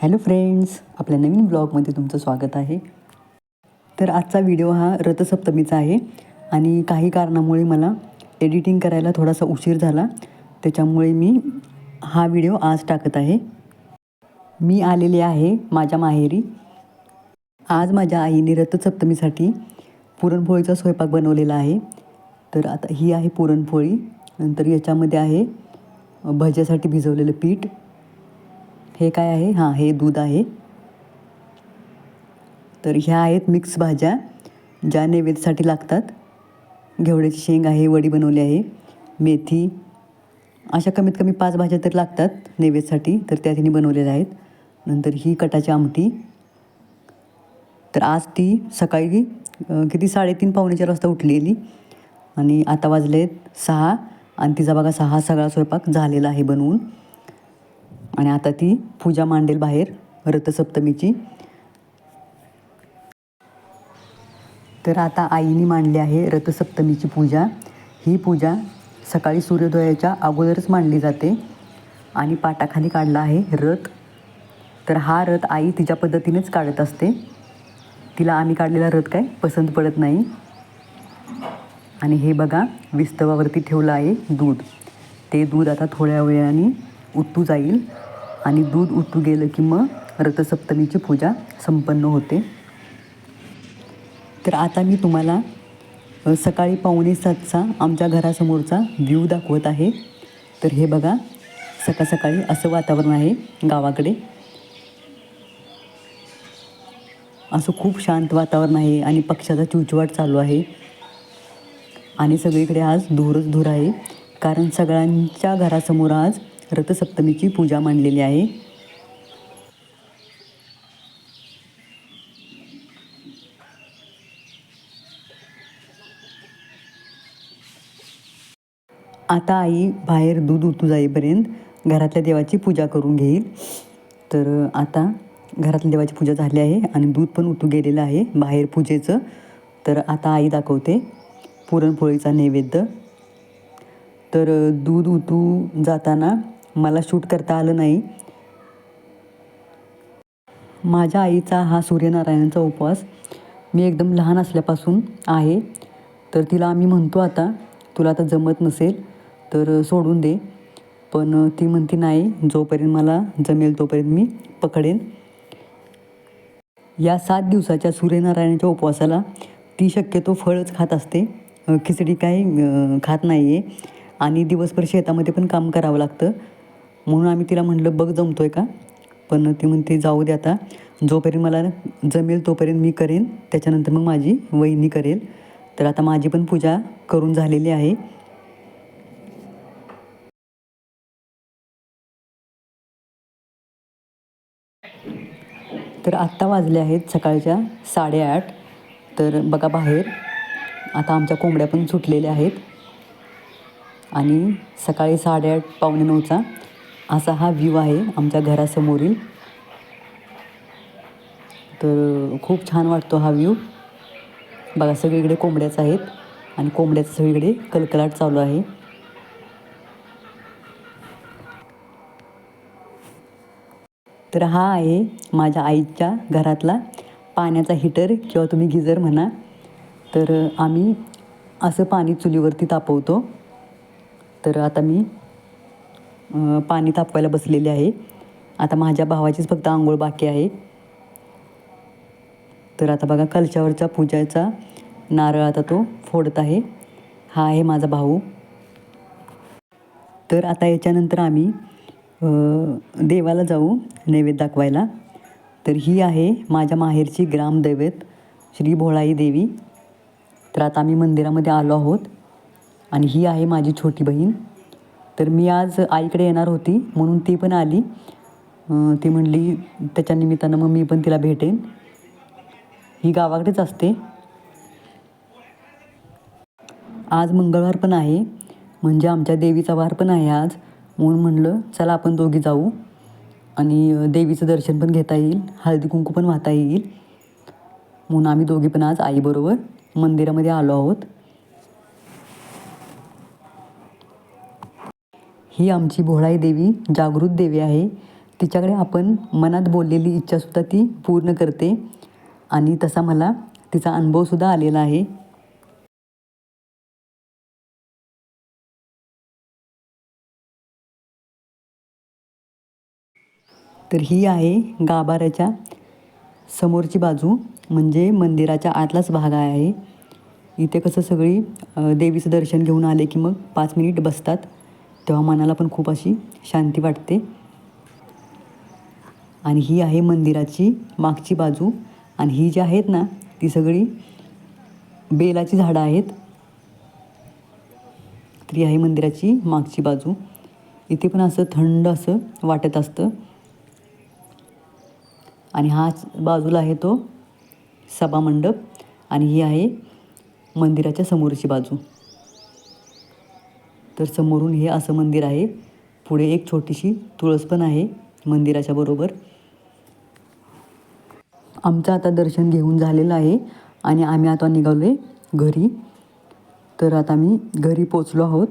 Hello friends आपल्या नवीन ब्लॉगमध्ये तुमचं स्वागत आहे. तर आजचा व्हिडिओ हा रथसप्तमीचा आहे आणि काही कारणामुळे मला एडिटिंग करायला थोडासा उशीर झाला. त्याच्यामुळे मी हा व्हिडिओ आज टाकत आहे. मी आलेले आहे माझ्या माहेरी. आज माझ्या आईने रथसप्तमीसाठी पुरणपोळीचा स्वयंपाक बनवलेला आहे. तर आता ही आहे पुरणपोळी. नंतर याच्यामध्ये आहे भज्यासाठी भिजवलेलं पीठ. हे काय आहे? हां हे दूध आहे. तर ह्या आहेत मिक्स भाज्या ज्या नैवेद्यासाठी लागतात. घेवड्याची शेंग आहे वडी बनवली आहे मेथी अशा कमीत कमी पाच भाज्या तर लागतात नैवेद्यासाठी तर त्या तिने बनवलेल्या आहेत. नंतर ही कटाची आमटी. तर आज ती सकाळी किती? साडेतीन पावणे चार वाजता उठलेली. आणि आता वाजले आहेत सहा. आणि तिचा बघा सहा सगळा स्वयंपाक झालेला आहे बनवून. आणि आता ती पूजा मांडेल बाहेर रथसप्तमीची. तर आता आईने मांडली आहे रथसप्तमीची पूजा. ही पूजा सकाळी सूर्योदयाच्या अगोदरच मांडली जाते आणि पाटाखाली काढला आहे रथ. तर हा रथ आई तिच्या पद्धतीनेच काढत असते. तिला आम्ही काढलेला रथ काय? पसंत पडत नाही. आणि हे बघा विस्तवावरती ठेवलं आहे दूध. ते दूध आता थोड्या वेळाने उतू जाईल. आणि दूध उतू गेलं की मग रथसप्तमीची पूजा संपन्न होते. तर आता मी तुम्हाला सकाळी पावणे सातचा आमच्या घरासमोरचा व्ह्यू दाखवत आहे. तर हे बघा सकाळ सकाळी असं वातावरण आहे गावाकडे. असं खूप शांत वातावरण आहे आणि पक्षाचा चिवचिवाट चालू आहे. आणि सगळीकडे आज धूरच धूर आहे. कारण सगळ्यांच्या घरासमोर आज रथसप्तमीची पूजा मांडलेली आहे. आता आई बाहेर दूध उतू जाईपर्यंत घरातल्या देवाची पूजा करून घेईल. तर आता घरातल्या देवाची पूजा झाली आहे आणि दूध पण उतू गेलेलं आहे बाहेर पूजेचं. तर आता आई दाखवते पुरणपोळीचा नैवेद्य. तर दूध उतू जाताना मला शूट करता आलं नाही. माझ्या आईचा हा सूर्यनारायणाचा उपवास मी एकदम लहान असल्यापासून आहे. तर तिला आम्ही म्हणतो आता तुला आता जमत नसेल तर सोडून दे. पण ती म्हणते नाही जोपर्यंत मला जमेल तोपर्यंत मी पकडेन. या सात दिवसाच्या सूर्यनारायणाच्या उपवासाला ती शक्यतो फळच खात असते. खिचडी काही खात नाही आहे आणि दिवसभर शेतामध्ये पण काम करावं लागतं. म्हणून आम्ही तिला म्हणलं बघ जमतोय का? पण ती म्हणते जाऊ दे आता. जोपर्यंत मला जमेल तोपर्यंत मी करेन. त्याच्यानंतर मग माझी वहिनी करेल. तर आता माझी पण पूजा करून झालेली आहे. तर आत्ता वाजले आहेत सकाळच्या साडेआठ. तर बघा बाहेर. आता आमच्या कोंबड्या पण सुटलेल्या आहेत. आणि सकाळी साडेआठ पावणे नऊचा. असा हा व्ह्यू आहे आमच्या घरासमोरील. तर खूप छान वाटतो हा व्ह्यू बघा सगळीकडे कोंबड्याच आहेत आणि कोंबड्याचं सगळीकडे कलकलाट चालू आहे. तर हा आहे माझ्या आईच्या घरातला पाण्याचा हिटर किंवा तुम्ही गिझर म्हणा. तर आम्ही असं पाणी चुलीवरती तापवतो. तर आता मी पाणी तापवायला बसलेले आहे. आता माझ्या भावाचीच फक्त आंघोळ बाकी आहे. तर आता बघा कलशावरच्या पूजाचा नारळ आता तो फोडत आहे. हा आहे माझा भाऊ. तर आता याच्यानंतर आम्ही देवाला जाऊ नैवेद्य दाखवायला. तर ही आहे माझ्या माहेरची ग्रामदैवत श्री भोळाई देवी. तर आता आम्ही मंदिरामध्ये आलो आहोत. आणि ही आहे माझी छोटी बहीण. तर मी आज आईकडे येणार होती म्हणून ती पण आली. ती म्हणली त्याच्या निमित्तानं मग मी पण तिला भेटेन. ही गावाकडेच असते. आज मंगळवार पण आहे. म्हणजे आमच्या देवीचा वार पण आहे आज. म्हणून म्हणलं चला आपण दोघी जाऊ. आणि देवीचं दर्शन पण घेता येईल. हळदी कुंकू पण वाहता येईल. म्हणून आम्ही दोघी पण आज आईबरोबर मंदिरामध्ये आलो आहोत. ही आमची भोळाई देवी जागृत देवी आहे. तिच्याकडे आपण मनात बोललेली इच्छासुद्धा ती पूर्ण करते. आणि तसा मला तिचा अनुभवसुद्धा आलेला आहे. तर ही आहे गाभाऱ्याच्या समोरची बाजू म्हणजे मंदिराच्या आतलाच भाग आहे. इथे कसं सगळी देवीचं दर्शन घेऊन आले की मग पाच मिनिट बसतात. तेव्हा मनाला पण खूप अशी शांती वाटते. आणि ही आहे मंदिराची मागची बाजू. आणि ही जी आहेत ना ती सगळी बेलाची झाडं आहेत. तर ही आहे मंदिराची मागची बाजू. इथे पण असं थंड असं वाटत असतं. आणि हाच बाजूला आहे तो सभामंडप आणि ही आहे मंदिराच्या समोरची बाजू. तर समोरून हे असं मंदिर आहे. पुढे एक छोटीशी तुळस पण आहे मंदिराच्या बरोबर. आमचं आता दर्शन घेऊन झालेलं आहे आणि आम्ही आता निघालो आहे घरी. तर आता आम्ही घरी पोचलो आहोत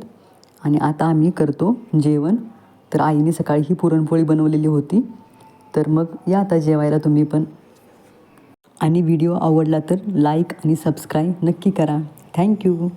आणि आता आम्ही करतो जेवण. तर आईने सकाळी ही पुरणपोळी बनवलेली होती. तर मग या आता जेवायला तुम्ही पण. आणि व्हिडिओ आवडला तर लाईक आणि सबस्क्राईब नक्की करा. थँक्यू.